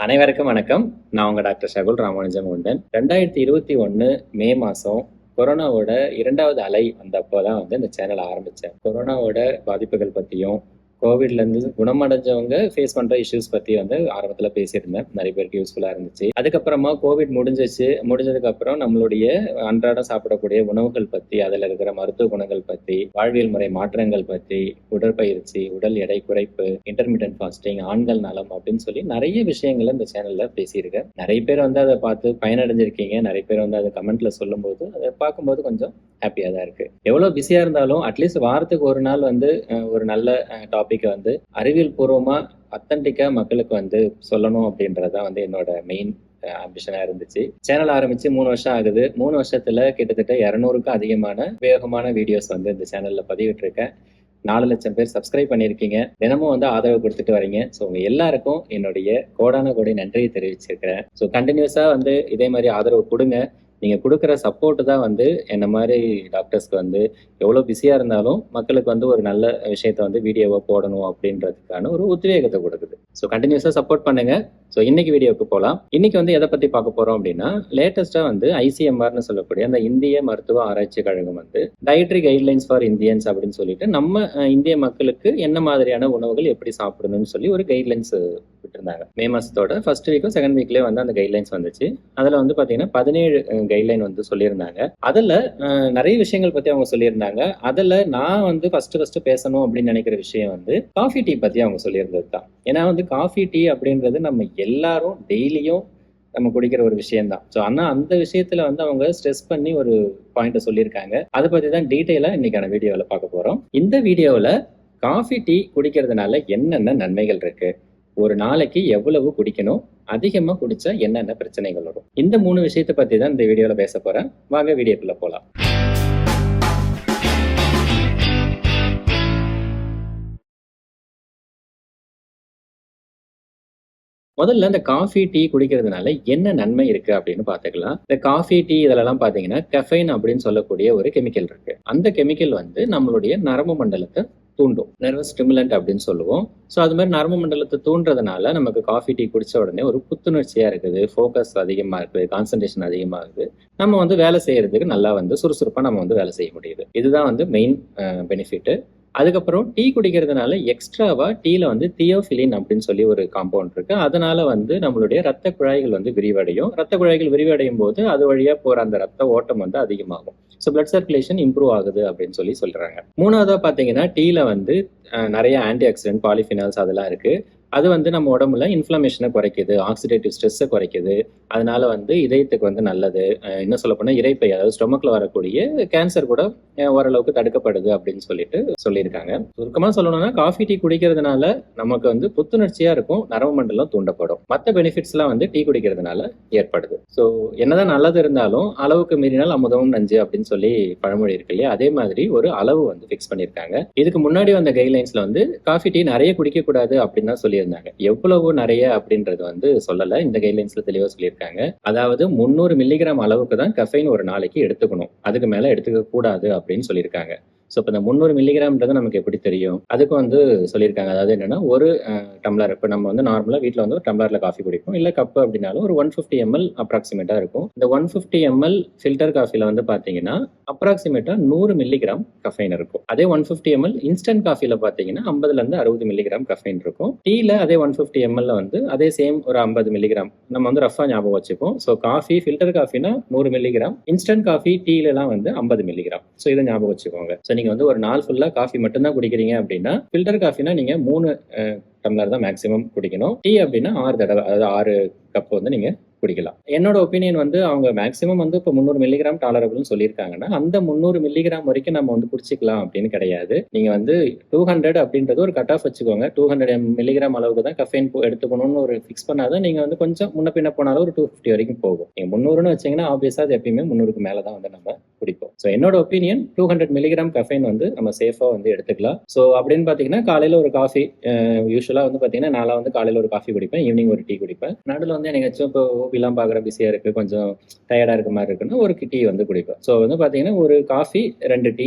அனைவருக்கும் வணக்கம். நான் உங்க டாக்டர் ஷகுல் ராமானுஜம் உண்டன் ரெண்டாயிரத்தி இருபத்தி ஒன்று மே மாதம் கொரோனாவோட இரண்டாவது அலை வந்தப்போ தான் வந்து இந்த சேனல் ஆரம்பித்தேன் கொரோனாவோட பாதிப்புகள் பற்றியும் கோவிட்லேருந்து குணமடைஞ்சவங்க ஃபேஸ் பண்ணுற இஷ்யூஸ் பற்றி வந்து ஆரம்பத்தில் பேசியிருந்தேன். நிறைய பேருக்கு யூஸ்ஃபுல்லாக இருந்துச்சு. அதுக்கப்புறமா கோவிட் முடிஞ்சிச்சு. முடிஞ்சதுக்கப்புறம் நம்மளுடைய அன்றாடம் சாப்பிடக்கூடிய உணவுகள் பற்றி அதில் இருக்கிற மருத்துவ குணங்கள் பற்றி வாழ்வியல் முறை மாற்றங்கள் பற்றி உடற்பயிற்சி உடல் எடை குறைப்பு இன்டர்மீடியன்ட் ஃபாஸ்டிங் ஆண்கள் நலம் அப்படின்னு சொல்லி நிறைய விஷயங்களை இந்த சேனல்ல பேசியிருக்கேன். நிறைய பேர் வந்து அதை பார்த்து பயனடைஞ்சிருக்கீங்க. நிறைய பேர் வந்து அதை கமெண்ட்ல சொல்லும்போது அதை பார்க்கும்போது கொஞ்சம் ஹாப்பியாக தான் இருக்கு. எவ்வளோ பிஸியாக இருந்தாலும் அட்லீஸ்ட் வாரத்துக்கு ஒரு நாள் வந்து ஒரு நல்ல டாப் டாப்பிக்கை வந்து அறிவியல் பூர்வமா அத்தன்டிக்கா மக்களுக்கு வந்து சொல்லணும் அப்படின்றதான் வந்து என்னோட மெயின் ஆம்பிஷனா இருந்துச்சு. சேனல் ஆரம்பிச்சு மூணு வருஷம் ஆகுது. மூணு வருஷத்துல கிட்டத்தட்ட இரநூறுக்கும் அதிகமான வேகமான வீடியோஸ் வந்து இந்த சேனல்ல பதிவிட்டிருக்கேன். நாலு லட்சம் பேர் சப்ஸ்கிரைப் பண்ணியிருக்கீங்க. தினமும் வந்து ஆதரவு கொடுத்துட்டு வரீங்க. ஸோ உங்க எல்லாருக்கும் என்னுடைய கோடான கோடி நன்றியை தெரிவிச்சிருக்கிறேன். ஸோ கண்டினியூஸா வந்து இதே மாதிரி ஆதரவு கொடுங்க. நீங்கள் கொடுக்குற சப்போர்ட்டு தான் வந்து என்ன மாதிரி டாக்டர்ஸ்க்கு வந்து எவ்வளோ பிஸியாக இருந்தாலும் மக்களுக்கு வந்து ஒரு நல்ல விஷயத்த வந்து வீடியோவாக போடணும் அப்படின்றதுக்கான ஒரு உத்வேகத்தை கொடுக்குது. ஸோ கண்டினியூஸாக சப்போர்ட் பண்ணுங்க. ஸோ இன்னைக்கு வீடியோவுக்கு போகலாம் இன்னைக்கு வந்து எதை பற்றி பார்க்க போகிறோம் அப்படின்னா லேட்டஸ்ட்டாக வந்து ஐசிஎம்ஆர்னு சொல்லக்கூடிய அந்த இந்திய மருத்துவ ஆராய்ச்சி கழகம் வந்து டயட்ரி கைட்லைன்ஸ் ஃபார் இந்தியன்ஸ் அப்படின்னு சொல்லிட்டு நம்ம இந்திய மக்களுக்கு என்ன மாதிரியான உணவுகள் எப்படி சாப்பிடணும்னு சொல்லி ஒரு கைட்லைன்ஸ் விட்டுருந்தாங்க. மே மாதத்தோட ஃபர்ஸ்ட் வீக்கும் செகண்ட் வீக்லேயே வந்து அந்த கைட்லைன்ஸ் வந்துச்சு. அதில் வந்து பார்த்தீங்கன்னா பதினேழு கைட்லைன் வந்து சொல்லியிருந்தாங்க. அதில் நிறைய விஷயங்கள் பற்றி அவங்க சொல்லியிருந்தாங்க. அதில் நான் வந்து ஃபர்ஸ்ட் ஃபர்ஸ்ட் பேசணும் அப்படின்னு நினைக்கிற விஷயம் வந்து காஃபி டீ பற்றி அவங்க சொல்லியிருந்தது தான் ஏன்னா வந்து காஃபி டீ அப்படின்றது நம்ம எல்லாரும் டெய்லியும் நம்ம குடிக்கிற ஒரு விஷயம் தான் ஸோ ஆனால் அந்த விஷயத்துல வந்து அவங்க ஸ்ட்ரெஸ் பண்ணி ஒரு பாயிண்ட்டை சொல்லியிருக்காங்க. அதை பற்றி தான் டீட்டெயிலாக இன்னைக்கான வீடியோவில் பார்க்க போகிறோம் இந்த வீடியோவில் காஃபி டீ குடிக்கிறதுனால என்னென்ன நன்மைகள் இருக்கு? ஒரு நாளைக்கு எவ்வளவு குடிக்கணும் அதிகமா குடிச்சா என்னென்ன பிரச்சனைகள் வரும்? இந்த மூணு விஷயத்தை பத்தி தான் இந்த வீடியோவில் பேச போறேன். வாங்க வீடியோக்குள்ள போலாம். முதல்ல இந்த காஃபி டீ குடிக்கிறதுனால என்ன நன்மை இருக்கு அப்படின்னு பாத்துக்கலாம் இந்த காஃபி டீ இதெல்லாம் பாத்தீங்கன்னா கெஃபைன் அப்படின்னு சொல்லக்கூடிய ஒரு கெமிக்கல் இருக்கு. அந்த கெமிக்கல் வந்து நம்மளுடைய நரம்பு மண்டலத்தை தூண்டும். நர்வஸ் ஸ்டிமுலண்ட் அப்படின்னு சொல்லுவோம். ஸோ அது மாதிரி நரம்பு மண்டலத்தை தூண்டுறதுனால நமக்கு காஃபி டீ குடிச்ச உடனே ஒரு புத்துணர்ச்சியா இருக்குது. ஃபோக்கஸ் அதிகமா இருக்குது. கான்சன்ட்ரேஷன் அதிகமா இருக்குது. நம்ம வந்து வேலை செய்யறதுக்கு நல்லா வந்து சுறுசுறுப்பா நம்ம வந்து வேலை செய்ய முடியுது. இதுதான் வந்து மெயின் பெனிஃபிட்டு அதுக்கப்புறம் டீ குடிக்கிறதுனால எக்ஸ்ட்ராவா டீல வந்து தியோஃபிலின் அப்படின்னு சொல்லி ஒரு காம்பவுண்ட் இருக்கு. அதனால வந்து நம்மளுடைய ரத்த குழாய்கள் வந்து விரிவடையும். ரத்த குழாய்கள் விரிவடையும் போது அது வழியா போற அந்த ரத்த ஓட்டம் வந்து அதிகமாகும். ஸோ பிளட் சர்க்குலேஷன் இம்ப்ரூவ் ஆகுது அப்படின்னு சொல்லி சொல்றாங்க. மூணாவதா பாத்தீங்கன்னா டீல வந்து நிறைய ஆன்டி ஆக்சிடென்ட் பாலிஃபினால்ஸ் அதெல்லாம் இருக்கு. அது வந்து நம்ம உடம்புல இன்ஃப்ளமேஷனை குறைக்குது ஆக்சிடேட்டிவ் ஸ்ட்ரெஸ்ஸை குறைக்குது. அதனால வந்து இதயத்துக்கு வந்து நல்லது. என்ன இன்னும் சொல்ல போனால் இறைப்பை அதாவது ஸ்டொமக்கில் வரக்கூடிய கேன்சர் கூட ஓரளவுக்கு தடுக்கப்படுது அப்படின்னு சொல்லிட்டு சொல்லியிருக்காங்க. சுருக்கமாக சொல்லணும்னா காஃபி டீ குடிக்கிறதுனால நமக்கு வந்து புத்துணர்ச்சியாக இருக்கும் நரம்பு மண்டலம் தூண்டப்படும். மற்ற பெனிஃபிட்ஸ்லாம் வந்து டீ குடிக்கிறதுனால ஏற்படுது. ஸோ என்னதான் நல்லது இருந்தாலும் அளவுக்கு மீறினால் அமுதமும் நஞ்சு அப்படின்னு சொல்லி பழமொழி இருக்கு இல்லையா? அதே மாதிரி ஒரு அளவு வந்து ஃபிக்ஸ் பண்ணியிருக்காங்க. இதுக்கு முன்னாடி வந்த கைட்லைன்ஸ்ல வந்து காஃபி டீ நிறைய குடிக்க கூடாது அப்படின்னு தான் சொல்லியிருந்தாங்க. எவ்வளவு நிறைய அப்படின்றது வந்து சொல்லல. இந்த கைட்லைன்ஸ்ல தெளிவா சொல்லியிருக்காங்க. அதாவது முந்நூறு மில்லிகிராம் அளவுக்கு தான் கஃபைன் ஒரு நாளைக்கு எடுத்துக்கணும். அதுக்கு மேல எடுத்துக்க கூடாது அப்படின்னு சொல்லியிருக்காங்க. ஸோ இப்போ இந்த முந்நூறு மில்லிகிராம்ன்றது நமக்கு எப்படி தெரியும்? அதுக்கு வந்து சொல்லியிருக்காங்க. அதாவது என்னன்னா ஒரு டம்ளர் இப்போ நம்ம வந்து நார்மலாக வீட்டில் வந்து ஒரு டம்ளரில் காஃபி குடிப்போம். இல்லை கப்பு அப்படின்னாலும் ஒரு ஒன் ஃபிஃப்டி எம்எல் அப்ராக்சிமேட்டாக இருக்கும். இந்த ஒன் ஃபிஃப்டி எம்எல் ஃபில்டர் காஃபியில் வந்து பார்த்தீங்கன்னா அப்ராக்சிமேட்டாக நூறு மில்லிகிராம் கஃபைன் இருக்கும். அதே ஒன் ஃபிஃப்டி எம்எல் இன்ஸ்டன்ட் காஃபியில் பார்த்தீங்கன்னா ஐம்பதுலேருந்து அறுபது மில்லிகிராம் கஃபைன் இருக்கும். டீல அதே ஒன் ஃபிஃப்டி எம்எல்ல வந்து அதே சேம் ஒரு ஐம்பது மில்லிகிராம் நம்ம வந்து ரஃபாக ஞாபகம் வச்சுப்போம். ஸோ காஃபி ஃபில்டர் காஃபினா நூறு மில்லிகிராம் இன்ஸ்டன்ட் காஃபி டீலலாம் வந்து ஐம்பது மில்லிகிராம் ஸோ இதை ஞாபகம் வச்சுக்கோங்க. ஸோ நீங்கள் வந்து ஒரு நாள் ஃபுல்லாக காஃபி மட்டும்தான் குடிக்கிறீங்க அப்படின்னா ஃபில்டர் காஃபினா நீங்கள் மூணு டம்ளர் தான் மேக்ஸிமம் குடிக்கணும். டீ அப்படின்னா ஆறு தடவை அதாவது ஆறு கப் வந்து நீங்கள் குடிக்கலாம். என்னோட ஒப்பீனியன் வந்து அவங்க மேக்ஸிமம் வந்து இப்போ முந்நூறு மில்லிகிராம் டாலரபிள்னு சொல்லியிருக்காங்கன்னா அந்த முந்நூறு மில்லிகிராம் வரைக்கும் நம்ம வந்து குடிச்சிக்கலாம் அப்படின்னு கிடையாது. நீங்க வந்து டூ ஹண்ட்ரட் அப்படின்றது ஒரு கட் ஆஃப் வச்சுக்கோங்க. டூ ஹண்ட்ரட் மில்லிகிராம் அளவுக்கு தான் கஃபைன் எடுத்துக்கணும்னு ஒரு ஃபிக்ஸ் பண்ணாதான் நீங்க வந்து கொஞ்சம் முன்ன பின்ன போனாலும் ஒரு டூ ஃபிஃப்டி வரைக்கும் போகும். நீங்க முந்நூறுன்னு வச்சீங்கன்னா ஆப்வியஸா அது எப்பயுமே முந்நூறுக்கு மேல தான் வந்து நம்ம குடிப்போம். ஸோ என்னோட opinion two hundred milligram caffeine வந்து நம்ம சேஃபா வந்து எடுத்துக்கலாம். ஸோ அப்படின்னு பாத்தீங்கன்னா காலையில ஒரு காஃபி யூஸ்வலா வந்து பாத்தீங்கன்னா நான் வந்து காலையில ஒரு காஃபி குடிப்பேன் ஈவினிங் ஒரு டீ குடிப்பேன். நடுவில் வந்து எனக்கு இப்போ ஓபிலாம் பார்க்குற பிஸியாக இருக்குது கொஞ்சம் டயர்டாக இருக்க மாதிரி இருக்குன்னா ஒரு டீ வந்து குடிப்பேன். ஸோ வந்து பார்த்தீங்கன்னா ஒரு காஃபி ரெண்டு டீ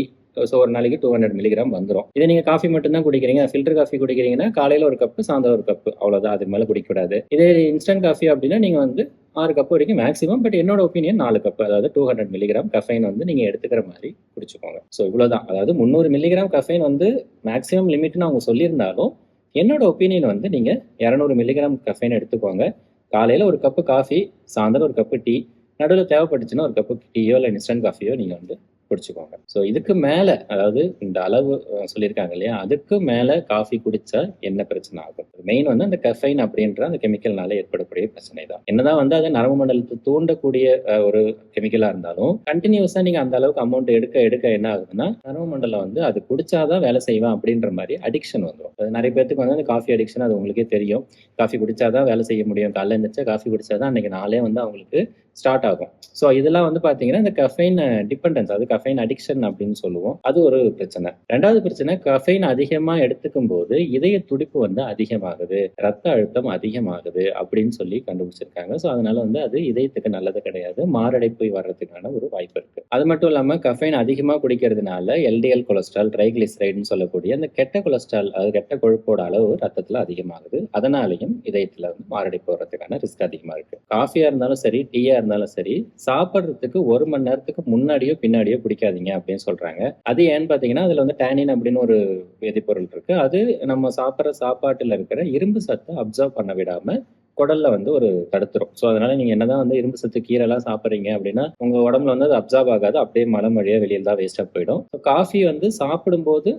ஸோ ஒரு நாளைக்கு டூ ஹண்ட்ரட் மில்லிகிராம் வந்துடும் இதை நீங்கள் காஃபி மட்டும்தான் குடிக்கிறீங்க ஃபில்டர் காஃபி குடிக்கிறீங்கன்னா காலையில் ஒரு கப்பு சாயந்தரம் ஒரு கப்பு அவ்வளோதான் அதுக்கு மேலே குடிக்கக்கூடாது. இதே இன்ஸ்டன்ட் காஃபி அப்படின்னா நீங்கள் வந்து ஆறு கப்பு வரைக்கும் மேக்ஸிமம் பட் என்னோட ஒப்பீனியன் நாலு கப்பு அதாவது டூ ஹண்ட்ரட் மில்லிகிராம் கஃபைன் வந்து நீங்கள் எடுத்துக்கிற மாதிரி குடிச்சுக்கோங்க. ஸோ இவ்வளோதான் அதாவது முந்நூறு மில்லிகிராம் கஃபைன் வந்து மேக்ஸிமம் லிமிட்னு அவங்க சொல்லியிருந்தாலும் என்னோட ஒப்பீனியன் வந்து நீங்கள் இரநூறு மில்லிகிராம் கஃபைன் எடுத்துக்கோங்க. காலையில் ஒரு கப்பு காஃபி சாயந்தரம் ஒரு கப்பு டீ நடுவில் தேவைப்பட்டுச்சுன்னா ஒரு கப்பு டீயோ இல்லை இன்ஸ்டன்ட் காஃபியோ நீங்கள் வந்து குடிச்சுக்கோங்க ஸோ இதுக்கு மேலே அதாவது இந்த அளவு சொல்லியிருக்காங்க இல்லையா? அதுக்கு மேலே காஃபி குடிச்சா என்ன பிரச்சனை ஆகும்? மெயின் வந்து அந்த கஃபைன் அப்படின்ற அந்த கெமிக்கல்னால ஏற்படக்கூடிய பிரச்சனை தான். என்னதான் வந்து அது நரம்பு மண்டலத்தை தூண்டக்கூடிய ஒரு கெமிக்கலாக இருந்தாலும் கண்டினியூஸாக நீங்கள் அந்த அளவுக்கு அமௌண்ட் எடுக்க எடுக்க என்ன ஆகுதுன்னா நரம்பு மண்டலம் வந்து அது குடிச்சாதான் வேலை செய்வேன் அப்படின்ற மாதிரி அடிக்ஷன் வந்துடும் அது நிறைய பேருக்கு வந்து அந்த காஃபி அடிக்ஷன் அது உங்களுக்கே தெரியும். காஃபி குடிச்சாதான் வேலை செய்ய முடியும். காலைல எழுந்திரிச்சா காஃபி குடிச்சாதான் அன்னைக்கு நாளே வந்து அவங்களுக்கு ஸ்டார்ட் ஆகும். ஸோ இதெல்லாம் வந்து பார்த்தீங்கன்னா இந்த கஃபைன் டிபெண்டன்ஸ் அது கஃபைன் அடிக்ஷன் அப்படின்னு சொல்லுவோம். அது ஒரு பிரச்சனை. ரெண்டாவது பிரச்சனை கஃபைன் அதிகமாக எடுத்துக்கும் போது இதய துடிப்பு வந்து அதிகமாகுது. ரத்த அழுத்தம் அதிகமாகுது அப்படின்னு சொல்லி கண்டுபிடிச்சிருக்காங்க. ஸோ அதனால வந்து அது இதயத்துக்கு நல்லது கிடையாது. மாரடைப்பு வர்றதுக்கான ஒரு வாய்ப்பு இருக்கு. அது மட்டும் இல்லாமல் கஃபைன் அதிகமாக குடிக்கிறதுனால எல்டிஎல் கொலஸ்ட்ரால் ட்ரைகிளிசரைடுன்னு சொல்லக்கூடிய அந்த கெட்ட கொலஸ்ட்ரால் அது கெட்ட கொழுப்போட அளவு ரத்தத்தில் அதிகமாகுது. அதனாலையும் இதயத்தில் வந்து மாரடைப்பு வர்றதுக்கான ரிஸ்க் அதிகமாக இருக்கு. காஃபியாக இருந்தாலும் சரி டீயா இருந்தாலும் இருந்தாலும் சரி சாப்பிட்றதுக்கு ஒரு மணி நேரத்துக்கு முன்னாடியோ பின்னாடியோ பிடிக்காதீங்க அப்படின்னு சொல்றாங்க. அது ஏன்னு பார்த்தீங்கன்னா அதுல வந்து டேனின் அப்படின்னு ஒரு வேதிப்பொருள் இருக்கு. அது நம்ம சாப்பிட்ற சாப்பாட்டுல இருக்கிற இரும்பு சத்தை அப்சர்வ் பண்ண விடாம குடல்ல வந்து ஒரு தடுத்துரும். ஸோ அதனால நீங்க என்னதான் வந்து இரும்பு சத்து கீரைலாம் சாப்பிட்றீங்க அப்படின்னா உங்க உடம்புல வந்து அது அப்சர்வ் ஆகாது. அப்படியே மலம் வழியா வெளியில் தான் வேஸ்டா போயிடும். ஸோ காஃபி வந்து சாப்பிடும்போது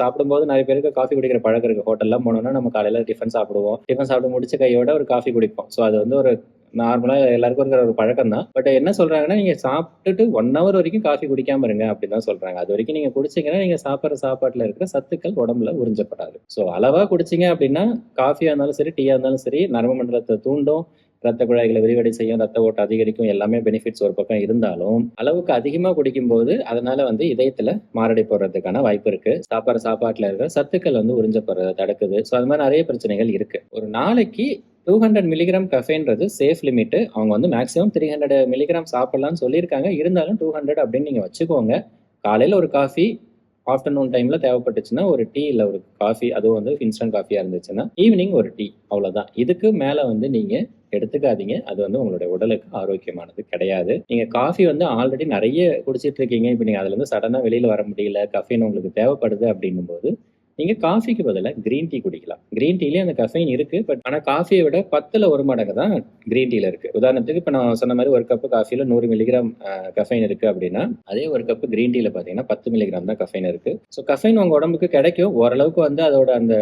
சாப்பிடும்போது நிறைய பேருக்கு காஃபி குடிக்கிற பழக்கம் இருக்கு. ஹோட்டல்லாம் போனோம்னா நம்ம காலையில டிஃபன் சாப்பிடுவோம். டிஃபன் சாப்பிட்டு முடிச்ச கையோட ஒரு காஃபி குடிப்போம். ஸோ அது வந்து ஒரு நார்மலா எல்லாருக்கும் இருக்கிற ஒரு பழக்கம் தான் பட் என்ன சொல்றாங்கன்னா நீங்க சாப்பிட்டுட்டு ஒன் ஹவர் வரைக்கும் காஃபி குடிக்காம இருங்க அப்படிதான் சொல்றாங்க. அது வரைக்கும் நீங்க குடிச்சீங்கன்னா நீங்க சாப்பிட்ற சாப்பாட்டுல இருக்கிற சத்துக்கள் உடம்புல உறிஞ்சப்படாது. ஸோ அளவா குடிச்சீங்க அப்படின்னா காஃபியா இருந்தாலும் சரி டீயா இருந்தாலும் சரி நரம்பு மண்டலத்தை தூண்டும் ரத்த குழாய்களை விரிவடை செய்யும் ரத்த ஓட்டம் அதிகரிக்கும் எல்லாமே பெனிஃபிட்ஸ் ஒரு பக்கம் இருந்தாலும் அளவுக்கு அதிகமா குடிக்கும்போது அதனால வந்து இதயத்துல மாரடைப்பு வர்றதுக்கான வாய்ப்பு இருக்கு. சாப்பாடு சாப்பாட்டுல இருக்கிற சத்துக்கள் வந்து உறிஞ்சப்படுறத தடுக்குது. ஸோ அது மாதிரி நிறைய பிரச்சனைகள் இருக்கு. ஒரு நாளைக்கு டூ ஹண்ட்ரட் மில்லிகிராம் கஃபேன்றது சேஃப் லிமிட்டு அவங்க வந்து மேக்ஸிமம் த்ரீ ஹண்ட்ரட் மில்லிகிராம் சாப்பிடலாம்னு சொல்லியிருக்காங்க. இருந்தாலும் டூ ஹண்ட்ரட் அப்படின்னு நீங்கள் வச்சுக்கோங்க. காலையில் ஒரு காஃபி ஆஃப்டர்நூன் டைம்ல தேவைப்பட்டுச்சுன்னா ஒரு டீ இல்லை ஒரு காஃபி அதுவும் வந்து இன்ஸ்டன்ட் காஃபியா இருந்துச்சுன்னா ஈவினிங் ஒரு டீ அவ்வளவுதான். இதுக்கு மேல வந்து நீங்க எடுத்துக்காதீங்க. அது வந்து உங்களுடைய உடலுக்கு ஆரோக்கியமானது கிடையாது. நீங்க காஃபி வந்து ஆல்ரெடி நிறைய குடிச்சிட்டு இருக்கீங்க. இப்போ நீங்க அதுல இருந்து சடனா வெளியில வர முடியல. காஃபின்னு உங்களுக்கு தேவைப்படுது அப்படின்னும் போது நீங்க காஃபிக்கு பதிலாக கிரீன் டீ குடிக்கலாம். கிரீன் டீலயே அந்த கஃபைன் இருக்கு பட் ஆனா காஃபியை விட பத்துல ஒரு மடங்கு தான் கிரீன் டீல இருக்கு. உதாரணத்துக்கு இப்போ நான் சொன்ன மாதிரி ஒரு கப்பு காஃபில நூறு மில்லிகிராம் கஃபைன் இருக்கு அப்படின்னா அதே ஒரு கப்பு கிரீன் டீல பாத்தீங்கன்னா பத்து மில்லிகிராம் தான் கஃபைன் இருக்கு. ஸோ கஃபைன் உங்க உடம்புக்கு கிடைக்கும். ஓரளவுக்கு வந்து அதோட அந்த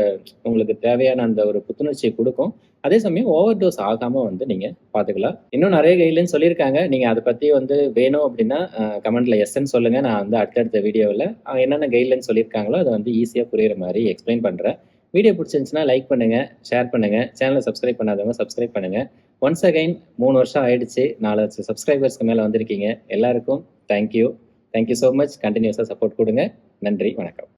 உங்களுக்கு தேவையான அந்த ஒரு புத்துணர்ச்சியை கொடுக்கும். அதே சமயம் ஓவர் டோஸ் ஆகாம வந்து நீங்க பாத்துக்கலாம். இன்னும் நிறைய கைட்லைன் சொல்லியிருக்காங்க. நீங்க அதை பத்தி வந்து வேணும் அப்படின்னா கமெண்ட்ல எஸ்ன்னு சொல்லுங்க. நான் வந்து அடுத்தடுத்த வீடியோவில் என்னென்ன கைட்லைன் சொல்லியிருக்காங்களோ அதை வந்து ஈஸியாக புரியுற மாதிரி எக்ஸ்பிளைன் பண்றேன். வீடியோ பிடிச்சிருந்துச்சுன்னா லைக் பண்ணுங்க ஷேர் பண்ணுங்க. சேனலை சப்ஸ்கிரைப் பண்ணாதவங்க சப்ஸ்கிரைப் பண்ணுங்க. ஒன்ஸ் அகைன் மூணு வருஷம் ஆயிடுச்சு. நாலு சப்ஸ்கிரைபர்ஸ்க்கு மேலே வந்திருக்கீங்க. எல்லாருக்கும் thank you thank you so much கண்டினியூஸாக சப்போர்ட் கொடுங்க. நன்றி வணக்கம்.